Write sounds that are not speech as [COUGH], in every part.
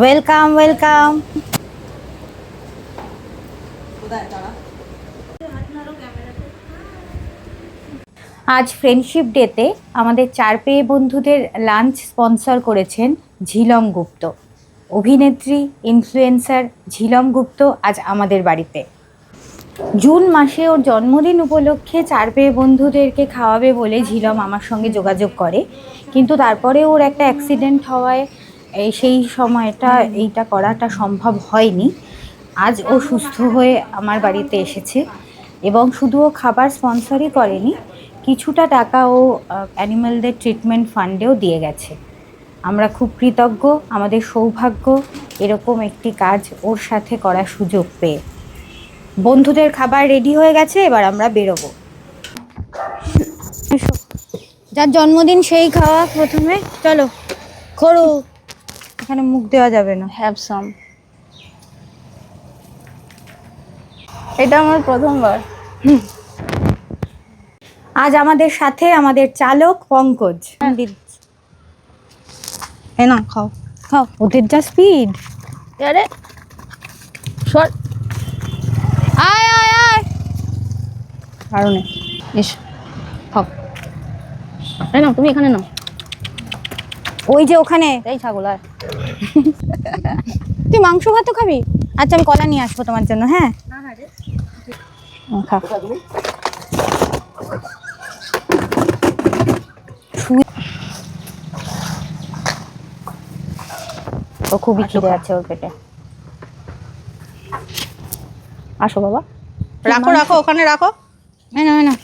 Welcome welcome আজ friendship ডেতে আমাদের চার পেয়ে বন্ধুদের লাঞ্চ স্পন্সর করেছেন ঝিলম গুপ্ত। অভিনেত্রী ইনফ্লুয়েন্সার ঝিলম গুপ্ত আজ আমাদের বাড়িতে। জুন মাসে ওর জন্মদিন উপলক্ষে চার পেয়ে বন্ধুদেরকে খাওয়াবে বলে ঝিলম আমার সঙ্গে যোগাযোগ করে। কিন্তু তারপরে ওর একটা অ্যাক্সিডেন্ট হওয়ায় এই সেই সময়টা এইটা করাটা সম্ভব হয়নি। আজ ও সুস্থ হয়ে আমার বাড়িতে এসেছে এবং শুধু ও খাবার স্পন্সরই করেনি, কিছুটা টাকা ও অ্যানিম্যালদের ট্রিটমেন্ট ফান্ডেও দিয়ে গেছে। আমরা খুব কৃতজ্ঞ, আমাদের সৌভাগ্য, এরকম একটি কাজ ওর সাথে করার সুযোগ পেয়ে। বন্ধুদের খাবার রেডি হয়ে গেছে, এবার আমরা বেরোবো। যার জন্মদিন সেই খাওয়া প্রথমে। চলো খড়ো এখানে মুখ দেওয়া যাবে না। হ্যাভ সাম এটা আমার প্রথমবার। আজ আমাদের সাথে আমাদের চালক পঙ্কজ। এ না খাও। খাও ওদের যা স্পিড আরে সর। আয় আয় আয়। কারণে। ইস খাও। এই নাও তুমি এখানে নাও। ওই যে ওখানে। এই ছাগল আর তুই মাংস ভাত খাবি? আচ্ছা আমি কলা নিয়ে আসব তোমার জন্য হ্যাঁ? খা। ও খুবই খিদে আছে ওর পেটে। আসো বাবা। রাখো রাখো ওখানে রাখো। না না না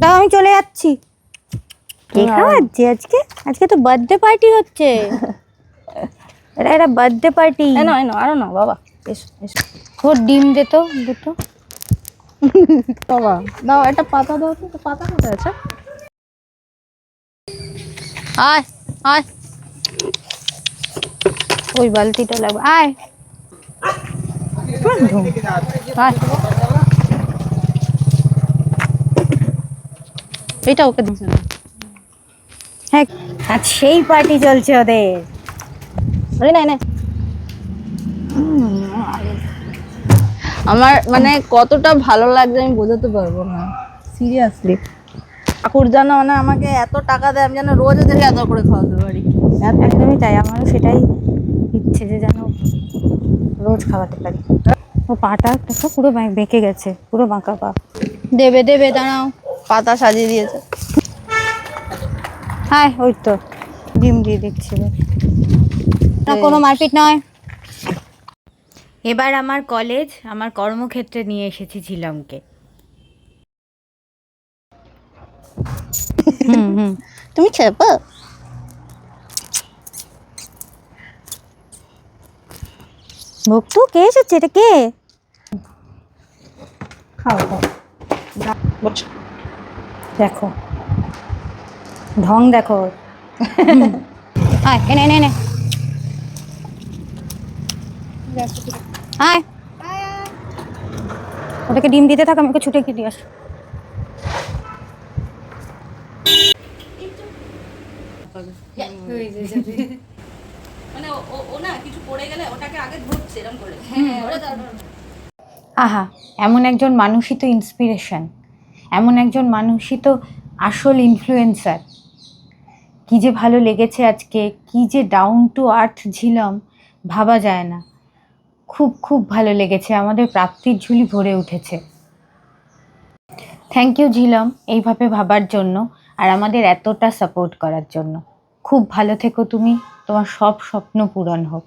তাও আমি চলে যাচ্ছি। কে? না। খাওয়াচ্ছে আজকে আজকে তো বার্থডে পার্টি হচ্ছে। [LAUGHS] এটা একটা বার্থডে পার্টি এই নাও এই নাও আরও নাও বাবা। এসো এসো। ওর ডিম দে তো দুটো। [LAUGHS] বাবা দাও একটা পাতা দাও তো পাতা কোথায় আছে? আয় আয়। ওই বালতিটা লাগবে আয়। আয়। এইটা ওকে দিচ্ছে না। হ্যাঁ আজ সেই পার্টি চলছে ওদের। আরে নাই নাই আমার মানে কতটা ভালো লাগছে আমি বোঝাতে পারব না। সিরিয়াসলি ঠাকুর যেন মানে আমাকে এত টাকা দেয় আমি যেন রোজ ওদেরকে এত করে খাওয়াতে পারি। এত একদমই তাই। আমারও সেটাই ইচ্ছে যে যেন রোজ খাওয়াতে পারি। ও পাটা পুরো বেঁকে গেছে পুরো বাঁকা পা। দেবে দেবে দাঁড়াও। পাতা সাজিয়ে দিয়েছে। হ্যাঁ ওই তো। ডিম দিয়ে দিচ্ছি এবার। না কোনো মারপিট নয়। এবার আমার কলেজ আমার কর্মক্ষেত্রে নিয়ে এসেছি ঝিলমকে। তুমি খেপো। ভক্তু কে এসেছে এটা কে? খাও খাও। দেখো। ঢং দেখো। আয় এনে এনে এনে। আয়। ওটাকে ডিম দিতে থাক আমি ওকে ছুটে গিয়ে দিয়ে আসি। মানে করে। আহা এমন একজন মানুষই তো ইন্সপিরেশন এমন একজন মানুষই তো আসল ইনফ্লুয়েন্সার কি যে ভালো লেগেছে আজকে, কী যে ডাউন টু আর্থ ঝিলম ভাবা যায় না। খুব খুব ভালো লেগেছে, আমাদের প্রাপ্তির ঝুলি ভরে উঠেছে। থ্যাংক ইউ ঝিলম, এইভাবে ভাবার জন্য আর আমাদের এতটা সাপোর্ট করার জন্য। খুব ভালো থেকো তুমি, তোমার সব স্বপ্ন পূরণ হোক।